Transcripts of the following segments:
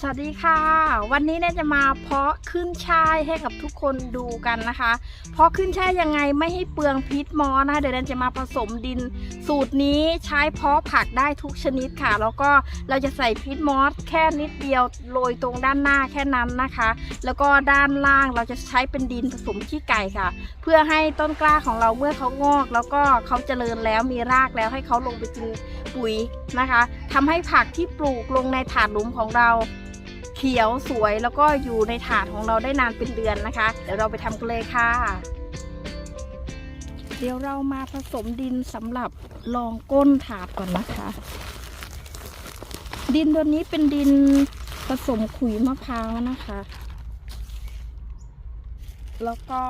สวัสดีค่ะ วันนี้เนี่ยจะมาเพาะขึ้นช่ายให้กับทุกคนดูกันนะคะ เพาะขึ้นช่ายยังไงไม่ให้เปลืองพิษมอสนะคะเดี๋ยวแนนจะมาผสมดิน สูตรนี้ใช้เพาะผักได้ทุกชนิดค่ะ แล้วก็เราจะใส่พิษมอสแค่นิดเดียวโรยตรงด้านหน้าแค่นั้นนะคะ แล้วก็ด้านล่างเราจะใช้เป็นดินผสมขี้ไก่ค่ะ เพื่อให้ต้นกล้าของเราเมื่อเขางอก แล้วก็เขาเจริญแล้วมีรากแล้วให้เขาลงไปกินปุ๋ยนะคะทำให้ผักที่ปลูกลงในถาดหลุมของเรา เขียวสวยแล้วก็อยู่ในถาดของเราได้นานเป็นเดือนนะคะ เดี๋ยวเราไปทำกันเลยค่ะ เดี๋ยวเรามาผสมดินสำหรับรองก้นถาดก่อนนะคะ ดินตัวนี้เป็นดินผสมขุยมะพร้าวนะคะ แล้วก็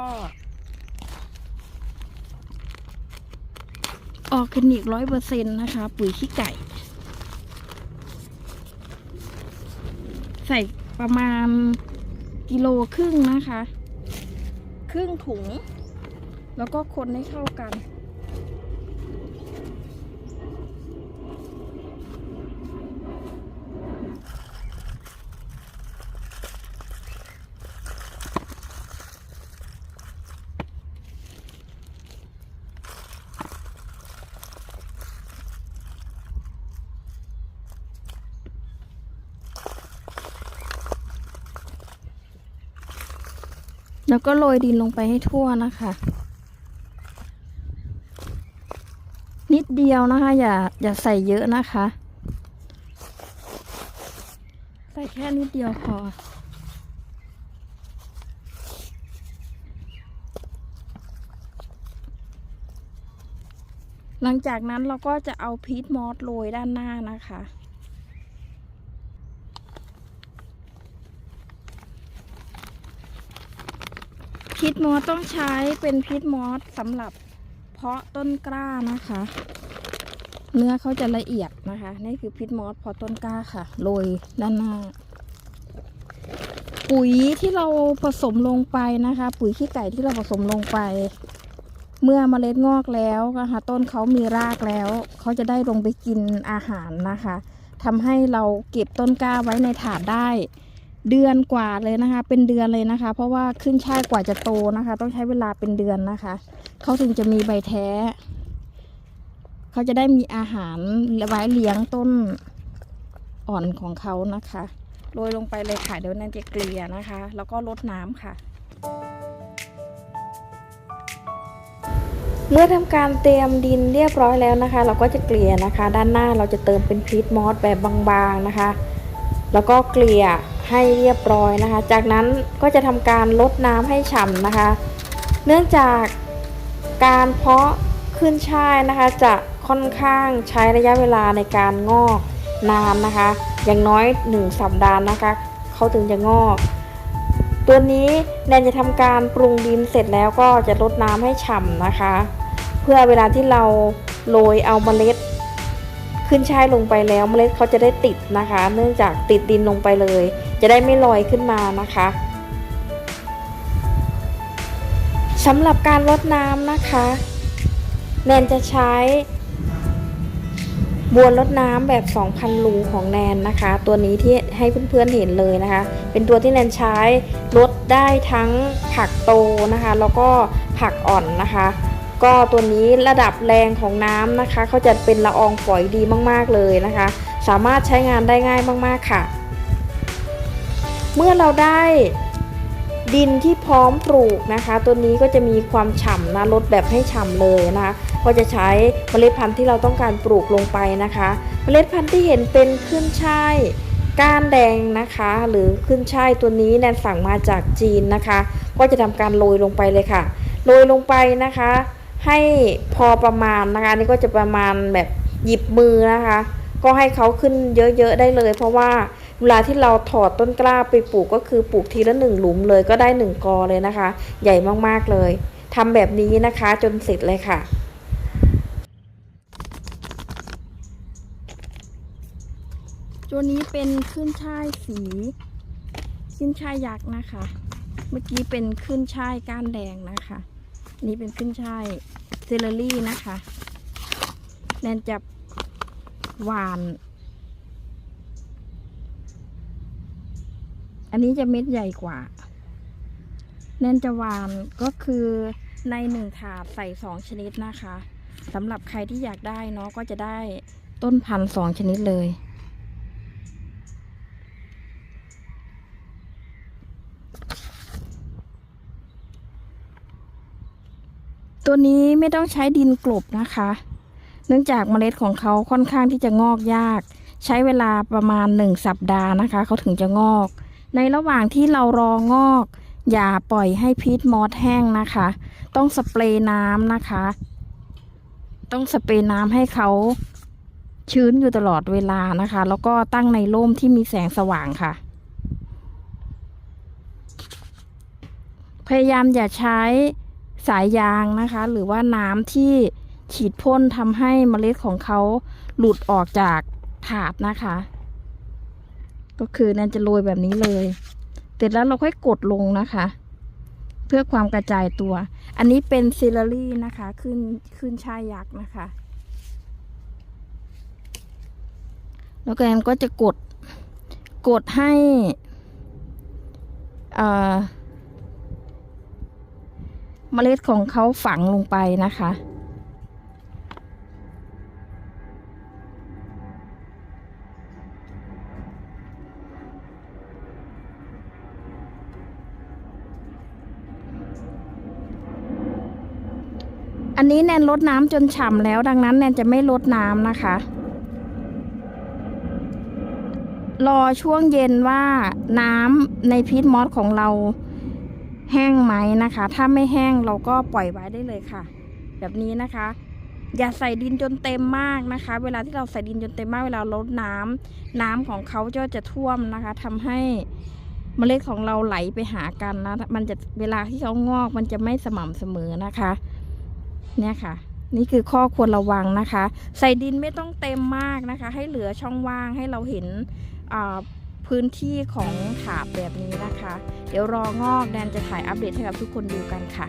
ออร์แกนิกร้อยเปอร์เซ็นต์นะคะ ปุ๋ยขี้ไก่ ใส่ประมาณกิโลครึ่งนะคะ ครึ่งถุง แล้วก็คนให้เข้ากัน แล้วก็โรยดินลงไปให้ทั่วนะคะ นิดเดียวนะคะ อย่าอย่าใส่เยอะนะคะ ใส่แค่นิดเดียวพอหลังจากนั้นเราก็จะเอาพีทมอสโรยด้านหน้านะคะ พิษมอสต้องใช้เป็นพิษมอสสำหรับเพาะต้นกล้านะคะ เนื้อเขาจะละเอียดนะคะ นี่คือพิษมอสเพาะต้นกล้าค่ะโรยด้านหน้า ปุ๋ยที่เราผสมลงไปนะคะ ปุ๋ยขี้ไก่ที่เราผสมลงไป เมื่อเมล็ดงอกแล้วนะคะต้นเขามีรากแล้วเขาจะได้ลงไปกินอาหารนะคะทำให้เราเก็บต้นกล้าไว้ในถาดได้ เดือนกว่าเลยนะคะ เป็นเดือนเลยนะคะ เพราะว่าขึ้นช่ายกว่าจะโตนะคะ ต้องใช้เวลาเป็นเดือนนะคะเขาถึงจะมีใบแท้เขาจะได้มีอาหารไว้เลี้ยงต้นอ่อนของเขานะคะโรยลงไปเลยค่ะเดี๋ยวนั่นจะเกลี่ยนะคะ แล้วก็ลดน้ำค่ะ เมื่อทำการเตรียมดินเรียบร้อยแล้วนะคะ เราก็จะเกลี่ยนะคะ ด้านหน้าเราจะเติมเป็นพีทมอสแบบบางๆนะคะ แล้วก็เกลี่ย ให้เรียบร้อยนะคะ จากนั้นก็จะทำการลดน้ำให้ฉ่ำนะคะ เนื่องจากการเพาะขึ้นช่ายนะคะ จะค่อนข้างใช้ระยะเวลาในการงอกนานนะคะ อย่างน้อย 1 สัปดาห์นะคะเขาถึงจะงอก ตัวนี้แนนจะทำการปรุงดินเสร็จแล้วก็จะลดน้ำให้ฉ่ำนะคะ เพื่อเวลาที่เราโรยเอาเมล็ด ขึ้นช่ายลงไปแล้วเมล็ดเขาจะได้ติดนะคะ เนื่องจากติดดินลงไปเลย จะได้ไม่ลอยขึ้นมานะคะสำหรับการรดน้ำนะคะแนนจะใช้บวนรดน้ำแบบ 2,000ลูของแนนนะคะ ตัวนี้ที่ให้เพื่อนๆเห็นเลยนะคะ เป็นตัวที่แนนใช้ลดได้ทั้งผักโตนะคะ แล้วก็ผักอ่อนนะคะ ก็ตัวนี้ระดับแรงของน้ำนะคะเขาจะเป็นละอองฝอยดีมากๆเลยนะคะ สามารถใช้งานได้ง่ายมากๆค่ะ เมื่อเราได้ดินที่พร้อมปลูกนะคะ ตัวนี้ก็จะมีความฉ่ำนะลดแบบให้ฉ่ำเลยนะคะ ก็จะใช้เมล็ดพันธุ์ที่เราต้องการปลูกลงไปนะคะ เมล็ดพันธุ์ที่เห็นเป็นขึ้นช่ายก้านแดงนะคะ หรือขึ้นช่ายตัวนี้แนนสั่งมาจากจีนนะคะ ก็จะทำการโรยลงไปเลยค่ะโรยลงไปนะคะ ให้พอประมาณนะคะอันนี่ก็จะประมาณแบบหยิบมือนะคะ ก็ให้เขาขึ้นเยอะๆได้เลย เพราะว่าเวลาที่เราถอดต้นกล้าไปปลูกก็คือปลูกทีละหนึ่งหลุมเลยก็ได้หนึ่งกอเลยนะคะ ใหญ่มากๆเลยทำแบบนี้นะคะจนเสร็จเลยค่ะตัวนี้เป็นขึ้นช่ายสี ขึ้นช่ายยักษ์นะคะ เมื่อกี้เป็นขึ้นช่ายก้านแดงนะคะ นี้เป็นขึ้นช่ายเซเลอรี่นะคะ แนนจะหวาน อันนี้จะเม็ดใหญ่กว่า แนนจะหวานก็คือในหนึ่งถาดใส่สองชนิดนะคะสำหรับใครที่อยากได้เนาะก็จะได้ต้นพันธุ์สองชนิดเลย ตัวนี้ไม่ต้องใช้ดินกลบนะคะ เนื่องจากเมล็ดของเขาค่อนข้างที่จะงอกยาก ใช้เวลาประมาณหนึ่งสัปดาห์นะคะ เขาถึงจะงอก ในระหว่างที่เรารองอก อย่าปล่อยให้พีชมอสแห้งนะคะ ต้องสเปรย์น้ำนะคะ ต้องสเปรย์น้ำให้เขาชื้นอยู่ตลอดเวลานะคะ แล้วก็ตั้งในร่มที่มีแสงสว่างค่ะ พยายามอย่าใช้ สายยางนะคะ หรือว่าน้ำที่ฉีดพ่นทำให้เมล็ดของเขาหลุดออกจากถาดนะคะ ก็คือนั่นจะโรยแบบนี้เลยเสร็จแล้วเราค่อยกดลงนะคะ เพื่อความกระจายตัว อันนี้เป็นซิลลารี่นะคะ ขึ้นขึ้นช่ายยักษ์นะคะ แล้วก็แอนก็จะกดกดให้อ่อ เมล็ดของเขาฝังลงไปนะคะ อันนี้แนนลดน้ำจนฉ่ำแล้วดังนั้นแนนจะไม่ลดน้ำนะคะ รอช่วงเย็นว่าน้ำในพีทมอสของเรา แห้งไหมนะคะ ถ้าไม่แห้งเราก็ปล่อยไว้ได้เลยค่ะ แบบนี้นะคะ อย่าใส่ดินจนเต็มมากนะคะ เวลาที่เราใส่ดินจนเต็มมากเวลาลดน้ำน้ำของเขาก็จะท่วมนะคะทำให้เมล็ดของเราไหลไปหากันนะ มันจะเวลาที่เขางอกมันจะไม่สม่ำเสมอนะคะ เนี่ยค่ะ นี่คือข้อควรระวังนะคะ ใส่ดินไม่ต้องเต็มมากนะคะ ให้เหลือช่องว่างให้เราเห็นอ่า พื้นที่ของถาบแบบนี้นะคะ เดี๋ยวรองอกแดนจะถ่ายอัปเดตให้กับทุกคนดูกันค่ะ